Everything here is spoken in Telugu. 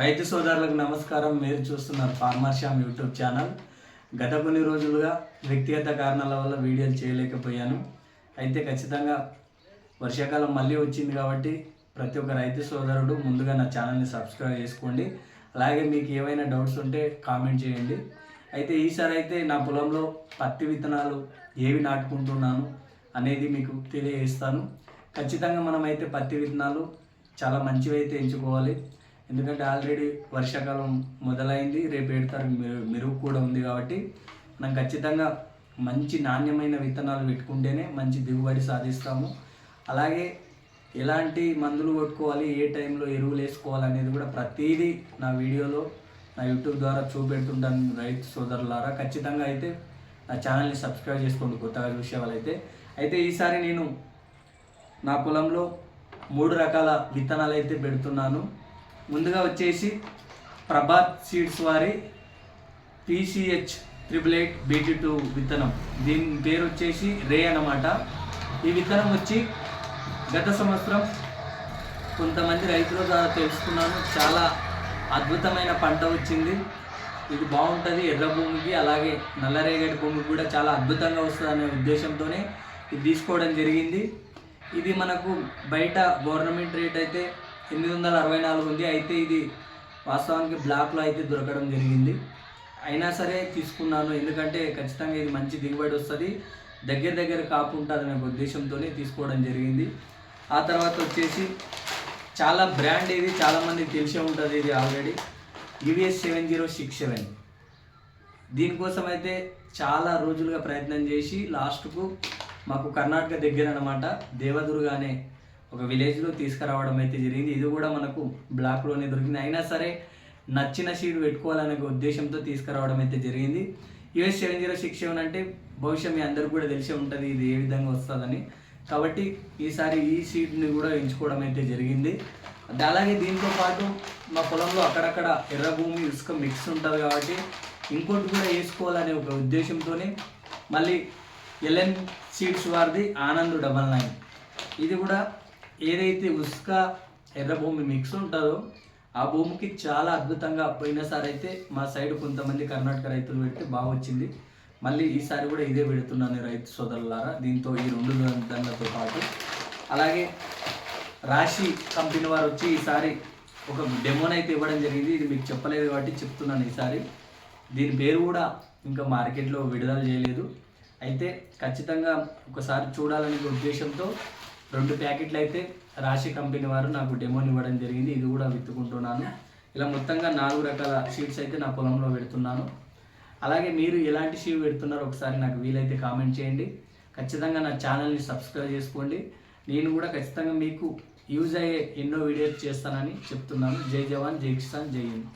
రైతు సోదరులకు నమస్కారం. మీరు చూస్తున్నారు ఫార్మర్ శ్యామ్ యూట్యూబ్ ఛానల్. గత కొన్ని రోజులుగా వ్యక్తిగత కారణాల వల్ల వీడియోలు చేయలేకపోయాను. అయితే ఖచ్చితంగా వర్షాకాలం మళ్ళీ వచ్చింది కాబట్టి ప్రతి ఒక్క రైతు సోదరుడు ముందుగా నా ఛానల్ని సబ్స్క్రైబ్ చేసుకోండి. అలాగే మీకు ఏవైనా డౌట్స్ ఉంటే కామెంట్ చేయండి. అయితే ఈసారి అయితే నా పొలంలో పత్తి విత్తనాలు ఏవి నాటుకుంటున్నాను అనేది మీకు తెలియజేస్తాను. ఖచ్చితంగా మనమైతే పత్తి విత్తనాలు చాలా మంచివి అయితే ఎంచుకోవాలి. ఎందుకంటే ఆల్రెడీ వర్షాకాలం మొదలైంది రేపు ఏడు మెరుగు కూడా ఉంది కాబట్టి మనం ఖచ్చితంగా మంచి నాణ్యమైన విత్తనాలు పెట్టుకుంటేనే మంచి దిగుబడి సాధిస్తాము. అలాగే ఎలాంటి మందులు కొట్టుకోవాలి ఏ టైంలో ఎరువులు వేసుకోవాలి అనేది కూడా ప్రతిదీ నా వీడియోలో నా యూట్యూబ్ ద్వారా చూపెడుతుంటాను రైతు సోదరులారా. ఖచ్చితంగా అయితే నా ఛానల్ని సబ్స్క్రైబ్ చేసుకోండి కొత్తగా చూసే వాళ్ళైతే. అయితే ఈసారి నేను నా పొలంలో మూడు రకాల విత్తనాలు అయితే పెడుతున్నాను. ముందుగా వచ్చేసి ప్రభాత్ సీడ్స్ వారి PCH triple eight BT two విత్తనం. దీని పేరు వచ్చేసి రే అన్నమాట. ఈ విత్తనం వచ్చి గత సంవత్సరం కొంతమంది రైతుల ద్వారా తెలుసుకున్నాను. చాలా అద్భుతమైన పంట వచ్చింది. ఇది బాగుంటుంది. ఎర్ర భూమికి అలాగే నల్లరేగడి భూమికి కూడా చాలా అద్భుతంగా వస్తుంది అనే ఉద్దేశంతోనే ఇది తీసుకోవడం జరిగింది. ఇది మనకు బయట గవర్నమెంట్ రేట్ అయితే ఎనిమిది వందల అరవై నాలుగు ఉంది. అయితే ఇది వాస్తవానికి బ్లాక్లో అయితే దొరకడం జరిగింది. అయినా సరే తీసుకున్నాను. ఎందుకంటే ఖచ్చితంగా ఇది మంచి దిగుబడి వస్తుంది. దగ్గర దగ్గర కాపు ఉంటుంది అనే ఉద్దేశంతోనే తీసుకోవడం జరిగింది. ఆ తర్వాత వచ్చేసి చాలా బ్రాండ్ ఇది. చాలామందికి తెలిసే ఉంటుంది ఇది already. UVS seven zero six seven. దీనికోసం అయితే చాలా రోజులుగా ప్రయత్నం చేసి లాస్ట్కు మాకు కర్ణాటక దగ్గర అనమాట దేవదుర్గ అనే ఒక విలేజ్లో తీసుకురావడం అయితే జరిగింది. ఇది కూడా మనకు బ్లాక్లోనే దొరికింది. అయినా సరే నచ్చిన సీడ్ పెట్టుకోవాలనే ఒక ఉద్దేశంతో తీసుకురావడం అయితే జరిగింది. US seven zero six seven అంటే బహుశా మీ అందరికీ కూడా తెలిసే ఉంటుంది. ఇది ఏ విధంగా వస్తుందని. కాబట్టి ఈసారి ఈ సీడ్ని కూడా ఎంచుకోవడం అయితే జరిగింది. అలాగే దీంతో పాటు మా పొలంలో అక్కడక్కడ ఎర్ర భూమి ఇసుక మిక్స్ ఉంటుంది కాబట్టి ఇంకోటి కూడా వేసుకోవాలనే ఒక ఉద్దేశంతోనే మళ్ళీ ఎల్ఎన్ సీడ్స్ వారిది ఆనంద్ డబల్ నైన్. ఇది కూడా ఏదైతే ఉసుక ఎర్ర భూమి మిక్స్ ఉంటుందో ఆ భూమికి చాలా అద్భుతంగా పోయినసారి అయితే మా సైడ్ కొంతమంది కర్ణాటక రైతులు పెట్టి బాగా వచ్చింది. మళ్ళీ ఈసారి కూడా ఇదే పెడుతున్నాను రైతు సోదరులారా. దీంతో ఈ రెండు దండలతో పాటు. అలాగే రాశి కంపెనీ వారు వచ్చి ఈసారి ఒక డెమోన్ అయితే ఇవ్వడం జరిగింది. ఇది మీకు చెప్పలేదు కాబట్టి చెప్తున్నాను ఈసారి దీని పేరు కూడా ఇంకా మార్కెట్లో విడుదల చేయలేదు. అయితే ఖచ్చితంగా ఒకసారి చూడాలనే ఉద్దేశంతో రెండు ప్యాకెట్లు అయితే రాశి కంపెనీ వారు నాకు డెమోని ఇవ్వడం జరిగింది. ఇది కూడా విత్తుకుంటున్నాను ఇలా మొత్తంగా నాలుగు రకాల షీట్స్ అయితే నా పొలంలో పెడుతున్నాను. అలాగే మీరు ఎలాంటి షీట్ పెడుతున్నారో ఒకసారి నాకు వీలైతే కామెంట్ చేయండి. ఖచ్చితంగా నా ఛానల్ని సబ్స్క్రైబ్ చేసుకోండి. నేను కూడా ఖచ్చితంగా మీకు యూజ్ అయ్యే ఎన్నో వీడియోస్ చేస్తానని చెప్తున్నాను. జై జవాన్ జై కిసాన్ జై హింద్.